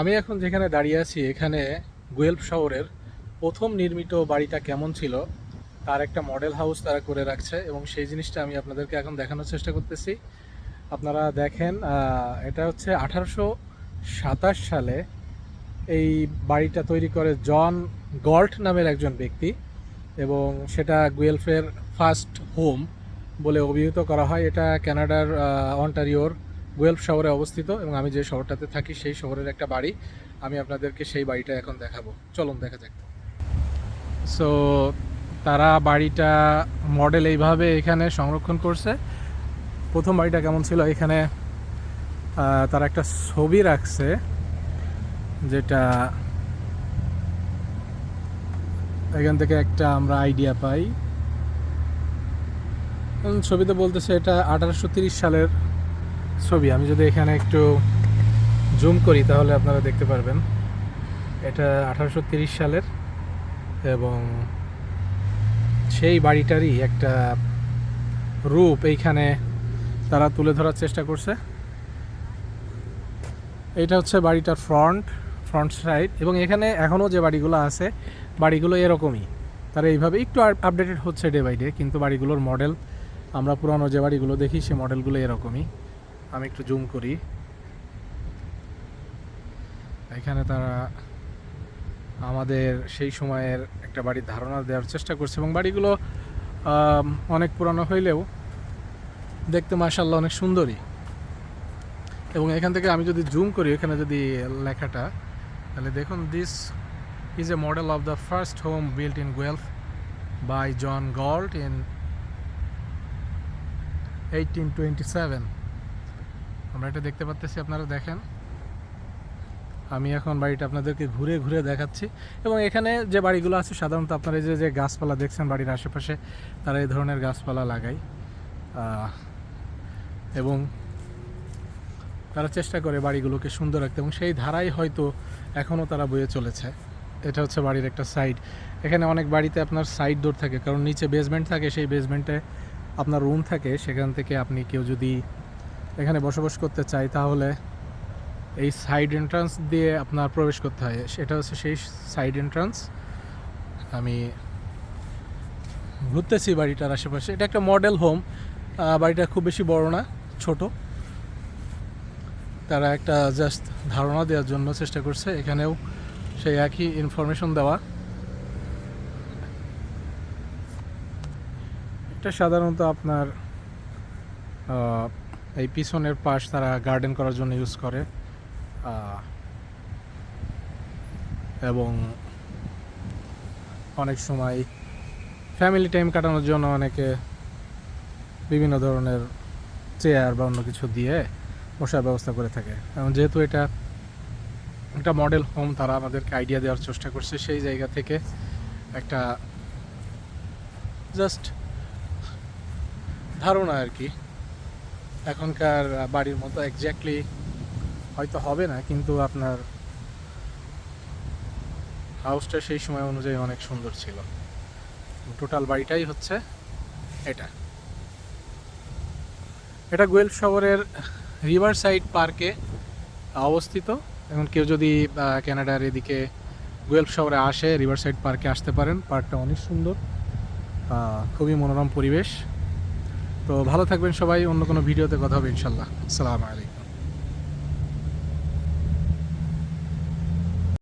আমি এখন যেখানে দাঁড়িয়ে আছি, এখানে গুয়েলফ শহরের প্রথম নির্মিত বাড়িটা কেমন ছিল, তার একটা মডেল হাউস তারা করে রাখছে এবং সেই জিনিসটা আমি আপনাদেরকে এখন দেখানোর চেষ্টা করতেছি। আপনারা দেখেন এটা হচ্ছে আঠারোশো সাতাশ সালে এই বাড়িটা তৈরি করে জন গল্ট নামের একজন ব্যক্তি এবং সেটা গুয়েলফের ফার্স্ট হোম বলে অভিহিত করা হয়। এটা ক্যানাডার অন্টারিওর গুয়েলফ শহরে অবস্থিত এবং আমি যে শহরটাতে থাকি সেই শহরের একটা বাড়ি। আমি আপনাদেরকে সেই বাড়িটা এখন দেখাবো। চলুন, দেখা যাক। সো তারা বাড়িটা মডেল এইভাবে এখানে সংরক্ষণ করছে। প্রথম বাড়িটা কেমন ছিল? এখানে তারা একটা ছবি রাখছে যেটা এখান থেকে একটা আমরা আইডিয়া পাই। ছবিতে বলতেছে এটা আঠারোশো সালের ছবি, আমি যদি এখানে একটু জুম করি তাহলে আপনারা দেখতে পারবেন। এটা আঠারোশো সালের এবং সেই বাড়িটারই একটা রূপ এইখানে তারা তুলে ধরার চেষ্টা করছে। এটা হচ্ছে বাড়িটার ফ্রন্ট ফ্রন্ট সাইড এবং এখানে এখনও যে বাড়িগুলো আছে, বাড়িগুলো এরকমই। তারা এইভাবে একটু আপডেটেড হচ্ছে ডে বাই ডে কিন্তু বাড়িগুলোর মডেল আমরা পুরানো যে বাড়িগুলো দেখি, সে মডেলগুলো এরকমই। আমি একটু জুম করি। এখানে তারা আমাদের সেই সময়ের একটা বাড়ির ধারণা দেওয়ার চেষ্টা করছে এবং বাড়িগুলো অনেক পুরানো হইলেও দেখতে মার্শাল্লাহ অনেক সুন্দরী এবং এখান থেকে আমি যদি জুম করি, এখানে যদি লেখাটা, তাহলে দেখুন this is a model of the first home built in Guelph by John Galt in eighteen twenty seven আমরা এটা দেখতে পাচ্তেছি আপনারা দেখেন। আমি এখন বাড়িটা আপনাদেরকে ঘুরে ঘুরে দেখাচ্ছি। এবং এখানে যে বাড়িগুলো আছে, সাধারণত আপনারা যে যে গাছপালা দেখছেন বাড়ির আশেপাশে, তারা এই ধরনের গাছপালা লাগায়। এবং তারা চেষ্টা করে বাড়িগুলোকে সুন্দর রাখতে, এবং সেই ধারাই হয়তো এখনও তারা বয়ে চলেছে। এটা হচ্ছে বাড়ির একটা সাইড। এখানে অনেক বাড়িতে আপনার সাইড ডোর থাকে, কারণ নিচে বেসমেন্ট থাকে, সেই বেসমেন্টে আপনার রুম থাকে। সেখান থেকে আপনি কেউ যদি এখানে বসবাস করতে চাই, তাহলে এই সাইড এন্ট্রান্স দিয়ে আপনার প্রবেশ করতে হয়। সেটা হচ্ছে সেই সাইড এন্ট্রান্স আমি ঘুরতেছি বাড়িটার আশেপাশে। এটা একটা মডেল হোম বাড়িটা খুব বেশি বড় না, ছোট। তারা একটা জাস্ট ধারণা দেওয়ার জন্য চেষ্টা করছে। এখানেও সেই একই ইনফরমেশন দেওয়া। এটা সাধারণত আপনার এই পিছনের পাশ তারা গার্ডেন করার জন্য ইউজ করে এবং অনেক সময় ফ্যামিলি টাইম কাটানোর জন্য অনেকে বিভিন্ন ধরনের চেয়ার বা অন্য কিছু দিয়ে বসার ব্যবস্থা করে থাকে। এবং যেহেতু এটা একটা মডেল হোম তারা আমাদেরকে আইডিয়া দেওয়ার চেষ্টা করছে সেই জায়গা থেকে একটা জাস্ট ধারণা আর কি। এখনকার বাড়ির মতো এক্স্যাক্টলি হয়তো হবে না, কিন্তু আপনার হাউসটা সেই সময় অনুযায়ী অনেক সুন্দর ছিল। টোটাল বাড়িটাই হচ্ছে এটা। এটা গোয়েল শহরের রিভার সাইড পার্কে অবস্থিত এখন কেউ যদি ক্যানাডার এদিকে গোয়েল শহরে আসে রিভার সাইড পার্কে আসতে পারেন। পার্কটা অনেক সুন্দর খুবই মনোরম পরিবেশ। তো ভালো থাকবেন সবাই অন্য কোনো ভিডিওতে কথা হবে ইনশাল্লাহ। আসসালামু আলাইকুম।